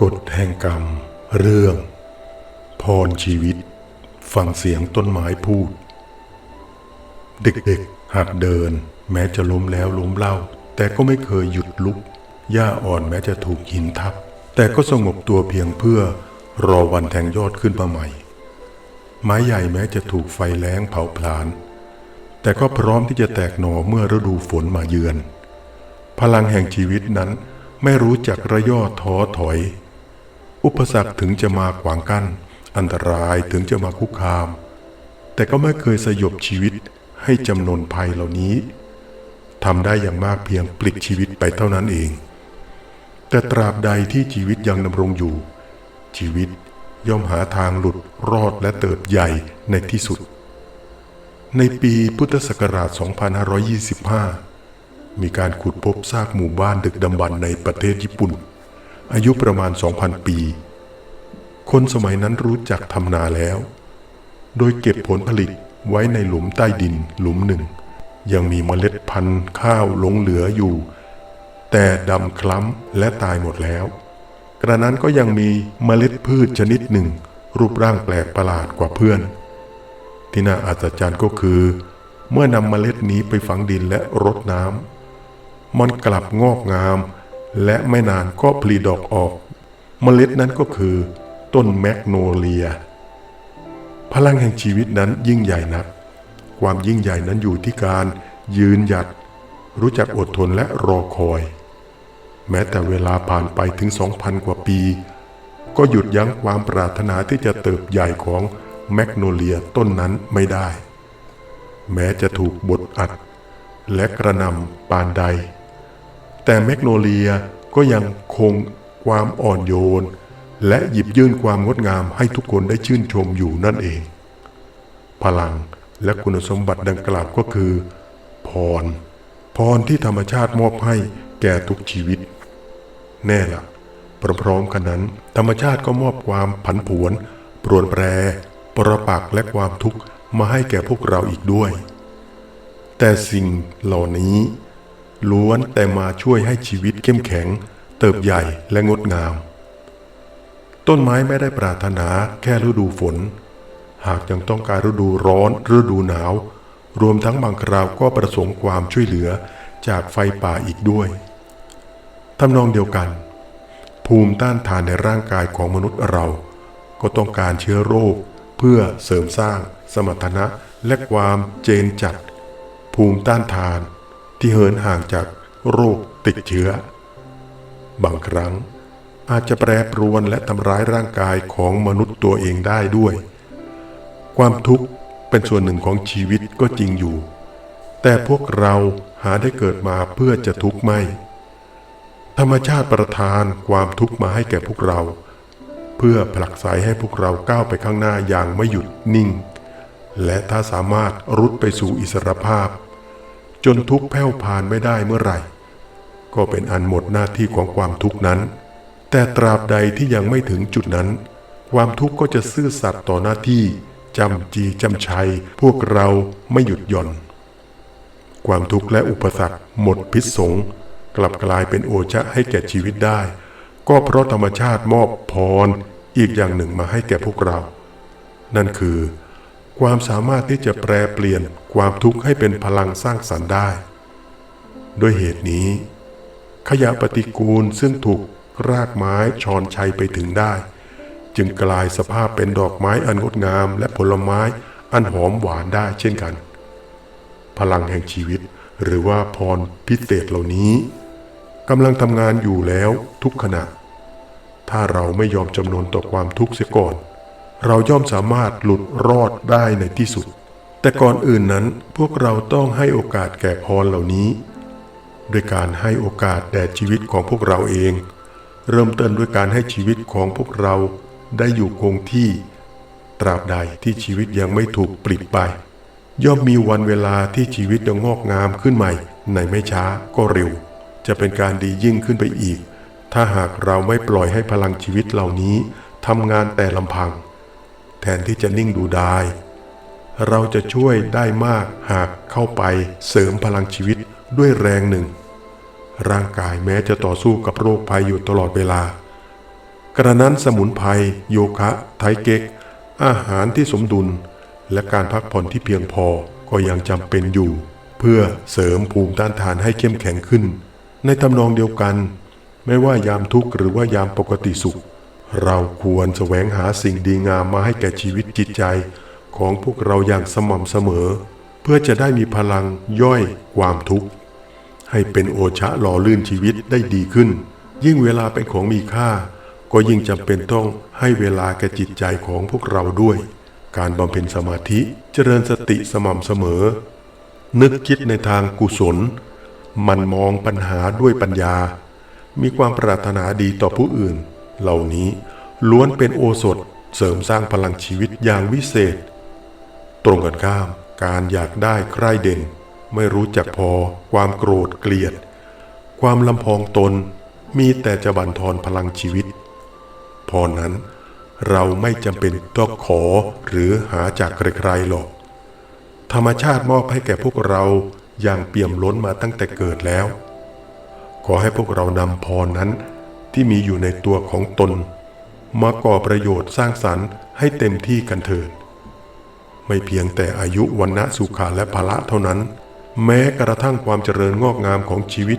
กฎแห่งกรรม เรื่อง พรชีวิต ฟังเสียงต้นไม้พูด เด็กๆหัดเดิน แม้จะล้มแล้วล้มเล่า แต่ก็ไม่เคยหยุดลุกหญ้าอ่อนแม้จะถูกหินทับ แต่ก็สงบตัวเพียงเพื่อรอวันแทงยอดขึ้นมาใหม่ ไม้ใหญ่แม้จะถูกไฟแล้งเผาผลาญ แต่ก็พร้อมที่จะแตกหน่อเมื่อฤดูฝนมาเยือน พลังแห่งชีวิตนั้นไม่รู้จักระย่อท้อถอย อุปสรรคถึงจะมาขวางกั้น อันตรายถึงจะมาคุกคาม แต่ก็ไม่เคยสยบชีวิตให้จำนนภัยเหล่านี้ทำได้อย่างมากเพียงปลิดชีวิตไปเท่านั้นเอง แต่ตราบใดที่ชีวิตยังดำรงอยู่ ชีวิตย่อมหาทางหลุดรอดและเติบใหญ่ในที่สุด ในปีพุทธศักราช 2525 มีการขุดพบซากหมู่บ้านดึกดำบรรในประเทศญี่ปุ่น อายุประมาณ 2,000 ปี คนสมัยนั้นรู้จักทำนาแล้ว โดยเก็บผลผลิตไว้ในหลุมใต้ดินหลุมหนึ่ง ยังมีเมล็ดพันธุ์ข้าวหลงเหลืออยู่ แต่ดำคล้ำและตายหมดแล้ว กระนั้นก็ยังมีเมล็ดพืชชนิดหนึ่ง รูปร่างแปลกประหลาดกว่าเพื่อน ที่น่าอัศจรรย์ก็คือ เมื่อนำเมล็ดนี้ไปฝังดินและรดน้ำมันกลับงอกงาม และไม่นานก็ผลิดอกออก เมล็ดนั้นก็คือ ต้นแมกโนเลีย พลังแห่งชีวิตนั้นยิ่งใหญ่นัก ความยิ่งใหญ่นั้นอยู่ที่การยืนหยัด รู้จักอดทนและรอคอย แม้แต่เวลาผ่านไปถึง 2,000 กว่าปี ก็หยุดยั้งความปรารถนาที่จะเติบใหญ่ของแมกโนเลียต้นนั้นไม่ได้ แม้จะถูกบดอัด และกระนำปานใด แต่แมกโนเลียก็ยังคงความอ่อนโยน และหยิบยื่นความงดงามให้ทุกคนได้ชื่นชมอยู่นั่นเอง พลังและคุณสมบัติดังกล่าวก็คือ พร พรที่ธรรมชาติมอบให้แก่ทุกชีวิต แน่ละพร้อมๆกันนั้น ธรรมชาติก็มอบความผันผวนปรวนแปร ปรปักและความทุกข์มาให้แก่พวกเราอีกด้วย แต่สิ่งเหล่านี้ ล้วนแต่มาช่วยให้ชีวิตเข้มแข็ง เติบใหญ่และงดงาม ต้นไม้ไม่ได้ปรารถนาแค่ฤดูฝน หากยังต้องการฤดูร้อนฤดูหนาว รวมทั้งบางคราวก็ประสงค์ความช่วยเหลือจากไฟป่าอีกด้วยทำนองเดียวกัน ภูมิต้านทานในร่างกายของมนุษย์เรา ก็ต้องการเชื้อโรค เพื่อเสริมสร้าง สมรรถนะและความเจนจัด ภูมิต้านทาน ที่เหินห่างจากโรคติดเชื้อ บางครั้งอาจจะแปรปรวนและทำร้ายร่างกายของมนุษย์ตัวเองได้ด้วย ความทุกข์เป็นส่วนหนึ่งของชีวิตก็จริงอยู่ แต่พวกเราหาได้เกิดมาเพื่อจะทุกข์ไม่ ธรรมชาติประทานความทุกข์มาให้แก่พวกเรา เพื่อผลักไสให้พวกเราก้าวไปข้างหน้าอย่างไม่หยุดนิ่ง และถ้าสามารถรุดไปสู่อิสรภาพ จนทุกข์แผ่วพานไม่ได้เมื่อไหร่ ก็เป็นอันหมดหน้าที่ของความทุกข์นั้น แต่ตราบใดที่ยังไม่ถึงจุดนั้น ความทุกข์ก็จะซื่อสัตย์ต่อหน้าที่จำจีจำชัย พวกเราไม่หยุดหย่อน ความทุกข์และอุปสรรคหมดพิษสงกลับกลายเป็นโอชะให้แก่ชีวิตได้ ก็เพราะธรรมชาติมอบพรอีกอย่างหนึ่งมาให้แก่พวกเรา นั่นคือ ความสามารถที่จะแปลเปลี่ยนความทุกข์ให้เป็นพลังสร้างสรรค์ได้ ด้วยเหตุนี้ ขยะปฏิกูลซึ่งถูกรากไม้ชอนชัยไปถึงได้ จึงกลายสภาพเป็นดอกไม้อันงดงาม และผลไม้อันหอมหวานได้เช่นกัน พลังแห่งชีวิตหรือว่าพรพิเศษเหล่านี้กำลังทำงานอยู่แล้วทุกขณะ ถ้าเราไม่ยอมจำนนต่อความทุกข์เสียก่อน เราย่อมสามารถหลุดรอดได้ในที่สุด แต่ก่อนอื่นนั้นพวกเราต้องให้โอกาสแก่พรเหล่านี้ด้วยการให้โอกาสแด่ชีวิตของพวกเราเอง เริ่มต้นด้วยการให้ชีวิตของพวกเราได้อยู่คงที่ ตราบใดที่ชีวิตยังไม่ถูกปลิดไป ย่อมมีวันเวลาที่ชีวิตจะงอกงามขึ้นใหม่ ในไม่ช้าก็เร็ว จะเป็นการดียิ่งขึ้นไปอีก ถ้าหากเราไม่ปล่อยให้พลังชีวิตเหล่านี้ทำงานแต่ลำพัง แทนที่จะนิ่งดูดาย เราจะช่วยได้มากหากเข้าไปเสริมพลังชีวิตด้วยแรงหนึ่ง ร่างกายแม้จะต่อสู้กับโรคภัยอยู่ตลอดเวลา กระนั้นสมุนไพรโยคะไทเก๊ก อาหารที่สมดุล และการพักผ่อนที่เพียงพอก็ยังจำเป็นอยู่ เพื่อเสริมภูมิต้านทานให้เข้มแข็งขึ้น ในทำนองเดียวกัน ไม่ว่ายามทุกข์หรือว่ายามปกติสุข เราควรแสวงหาสิ่งดีงามมาให้แก่ชีวิตจิตใจของพวกเราอย่างสม่ำเสมอ เพื่อจะได้มีพลังย่อยความทุกข์ ให้เป็นโอชะหล่อลื่นชีวิตได้ดีขึ้น ยิ่งเวลาเป็นของมีค่า ก็ยิ่งจำเป็นต้องให้เวลาแก่จิตใจของพวกเราด้วย การบำเพ็ญสมาธิเจริญสติสม่ำเสมอ นึกคิดในทางกุศล มันมองปัญหาด้วยปัญญา มีความปรารถนาดีต่อผู้อื่น เหล่านี้ล้วนเป็นโอสถเสริมสร้างพลังชีวิตอย่างวิเศษ ตรงกันข้ามการอยากได้ใคร่เด่น ไม่รู้จักพอ ความโกรธเกลียด ความลำพองตนมีแต่จะบั่นทอนพลังชีวิต พอนั้นเราไม่จำเป็นต้องขอหรือหาจากใครๆหรอก ธรรมชาติมอบให้แก่พวกเราอย่างเปี่ยมล้นมาตั้งแต่เกิดแล้ว ขอให้พวกเรานำพรนั้น ที่มีอยู่ในตัวของตน มาก่อประโยชน์สร้างสรรค์ให้เต็มที่กันเถิด ไม่เพียงแต่อายุวันนะสุขาและภละเท่านั้น แม้กระทั่งความเจริญงอกงามของชีวิต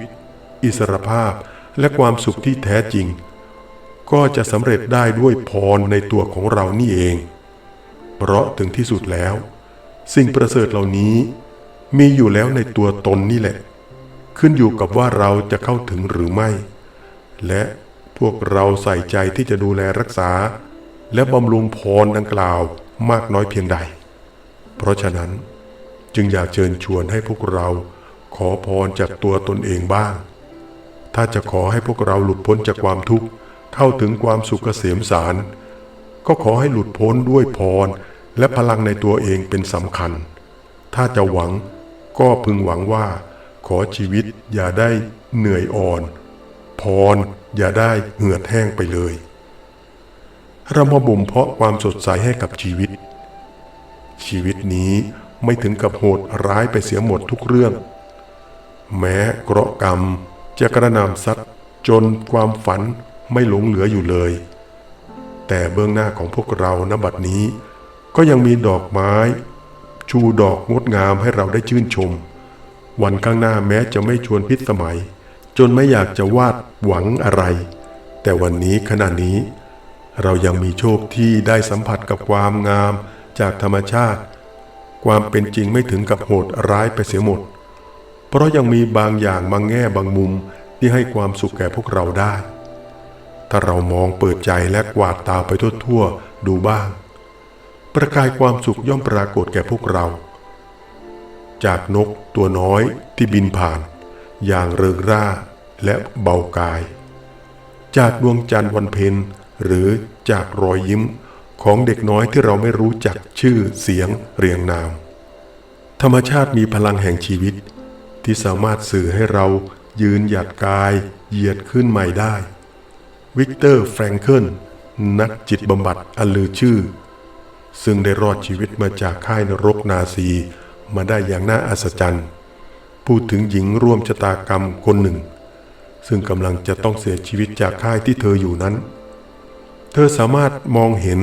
อิสรภาพและความสุขที่แท้จริง ก็จะสำเร็จได้ด้วยพรในตัวของเรานี่เอง เพราะถึงที่สุดแล้ว สิ่งประเสริฐเหล่านี้มีอยู่แล้วในตัวตนนี่แหละ ขึ้นอยู่กับว่าเราจะเข้าถึงหรือไม่ และ พวกเราใส่ใจที่จะดูแลรักษา และบำรุงพรดังกล่าวมากน้อยเพียงใด เพราะฉะนั้นจึงอยากเชิญชวนให้พวกเราขอพรจากตัวตนเองบ้าง ถ้าจะขอให้พวกเราหลุดพ้นจากความทุกข์เข้าถึงความสุขเกษมสาร ก็ขอให้หลุดพ้นด้วยพรและพลังในตัวเองเป็นสำคัญ ถ้าจะหวังก็พึงหวังว่า ขอชีวิตอย่าได้เหนื่อยอ่อน พร อย่าได้เหือดแห้งไปเลย เรามาบ่มเพาะความสดใสให้กับชีวิต ชีวิตนี้ไม่ถึงกับโหดร้ายไปเสียหมดทุกเรื่อง แม้เคราะห์กรรมจะกระนำซัดจนความฝันไม่หลงเหลืออยู่เลย แต่เบื้องหน้าของพวกเราณบัดนี้ ก็ยังมีดอกไม้ ชูดอกงดงามให้เราได้ชื่นชม วันข้างหน้าแม้จะไม่ชวนพิษสมัย จนไม่อยากจะวาดหวังอะไร แต่วันนี้ขณะนี้ เรายังมีโชคที่ได้สัมผัสกับความงามจากธรรมชาติ ความเป็นจริงไม่ถึงกับโหดร้ายไปเสียหมด เพราะยังมีบางอย่างบางแง่บางมุมที่ให้ความสุขแก่พวกเราได้ ถ้าเรามองเปิดใจและกวาดตาไปทั่วๆดูบ้าง ประกายความสุขย่อมปรากฏแก่พวกเรา จากนกตัวน้อยที่บินผ่าน อย่างเริงร่าและเบากาย จากดวงจันทร์วันเพ็ญหรือจากรอยยิ้มของเด็กน้อยที่เราไม่รู้จักชื่อเสียงเรียงนาม ธรรมชาติมีพลังแห่งชีวิต ที่สามารถสื่อให้เรายืนหยัดกาย เหยียดขึ้นใหม่ได้ วิกเตอร์แฟรงเคิลนักจิตบำบัดอันลือชื่อ ซึ่งได้รอดชีวิตมาจากค่ายนรกนาซีมาได้อย่างน่าอัศจรรย์ พูดถึงหญิงร่วมชะตากรรมคนหนึ่ง ซึ่งกำลังจะต้องเสียชีวิตจากค่ายที่เธออยู่นั้น เธอสามารถมองเห็น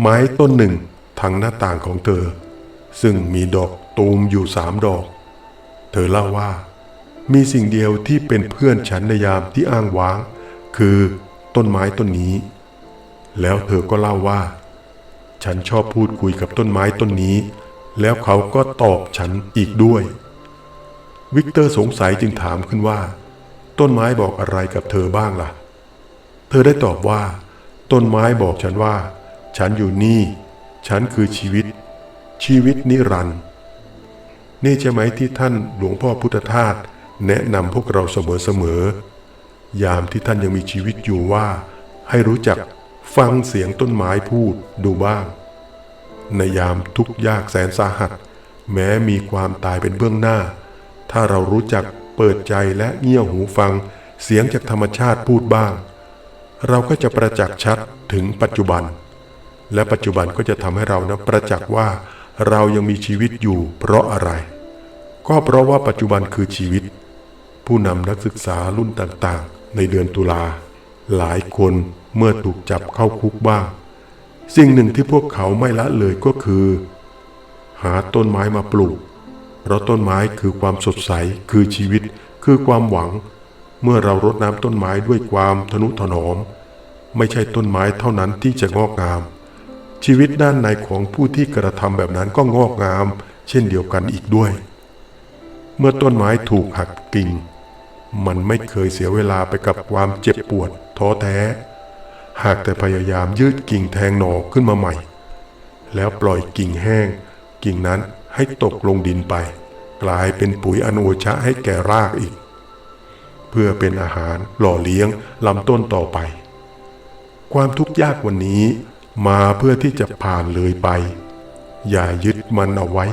ไม้ต้นหนึ่งทางหน้าต่างของเธอ ซึ่งมีดอกตูมอยู่สามดอก เธอเล่าว่า มีสิ่งเดียวที่เป็นเพื่อนฉันในยามที่อ้างว้าง คือต้นไม้ต้นนี้ แล้วเธอก็เล่าว่า ฉันชอบพูดคุยกับต้นไม้ต้นนี้ แล้วเขาก็ตอบฉันอีกด้วย วิกเตอร์สงสัยจึงถามขึ้นว่า ต้นไม้บอกอะไรกับเธอบ้างล่ะ เธอได้ตอบว่า ต้นไม้บอกฉันว่า ฉันอยู่นี่ ฉันคือชีวิต ชีวิตนิรันดร์นี่ใช่ไหมที่ท่านหลวงพ่อพุทธทาสแนะนำพวกเราเสมอๆยามที่ท่านยังมีชีวิตอยู่ว่า ให้รู้จักฟังเสียงต้นไม้พูดดูบ้าง ในยามทุกยากแสนสาหัส แม้มีความตายเป็นเบื้องหน้า ถ้าเรารู้จักเปิดใจและเงี่ยวหูฟังเสียงจากธรรมชาติพูดบ้าง เราก็จะประจักษ์ชัดถึงปัจจุบัน และปัจจุบันก็จะทำให้เรานะประจักษ์ว่าเรายังมีชีวิตอยู่ เพราะอะไร ก็เพราะว่าปัจจุบันคือชีวิต ผู้นำนักศึกษารุ่นต่างๆ ในเดือนตุลา หลายคนเมื่อถูกจับเข้าคุกบ้าง สิ่งหนึ่งที่พวกเขาไม่ละเลยก็คือ หาต้นไม้มาปลูก เพราะต้นไม้คือความสดใส คือชีวิต คือความหวัง เมื่อเรารดน้ำต้นไม้ด้วยความทนุถนอม ไม่ใช่ต้นไม้เท่านั้นที่จะงอกงาม ชีวิตด้านในของผู้ที่กระทำแบบนั้นก็งอกงาม เช่นเดียวกันอีกด้วย เมื่อต้นไม้ถูกหักกิ่ง มันไม่เคยเสียเวลาไปกับความเจ็บปวดท้อแท้ หากแต่พยายามยืดกิ่งแทงหน่อขึ้นมาใหม่ แล้วปล่อยกิ่งแห้ง กิ่งนั้น ให้ตกลงดินไป กลายเป็นปุ๋ยอนุชะให้แก่รากอีก เพื่อเป็นอาหารหล่อเลี้ยงลำต้นต่อไป ความทุกข์ยากวันนี้มาเพื่อที่จะผ่านเลยไป อย่ายึดมันเอาไว้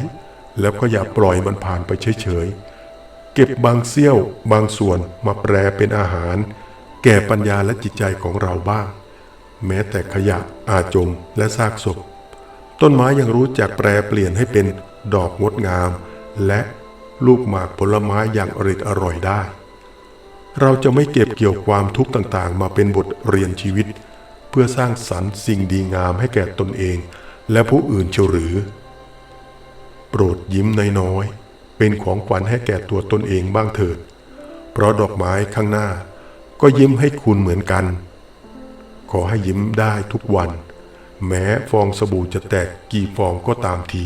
แล้วก็อย่าปล่อยมันผ่านไปเฉยๆ เก็บบางเสี้ยวบางส่วนมาแปลเป็นอาหาร แก่ปัญญาและจิตใจของเราบ้าง แม้แต่ขยะอาจมและซากศพ ต้นไม้ยังรู้จักแปลเปลี่ยนให้เป็น ดอกงดงาม และลูกหมากผลไม้อย่างอริดอร่อยได้ เราจะไม่เก็บเกี่ยวความทุกข์ต่างๆ มาเป็นบทเรียนชีวิต เพื่อสร้างสรรค์สิ่งดีงามให้แก่ตนเอง และผู้อื่นเชียวหรือ โปรดยิ้มน้อยๆเป็นของขวัญให้แก่ตัวตนเองบ้างเถิด เพราะดอกไม้ข้างหน้า ก็ยิ้มให้คุณเหมือนกัน ขอให้ยิ้มได้ทุกวัน แม้ฟองสบู่จะแตกกี่ฟองก็ตามที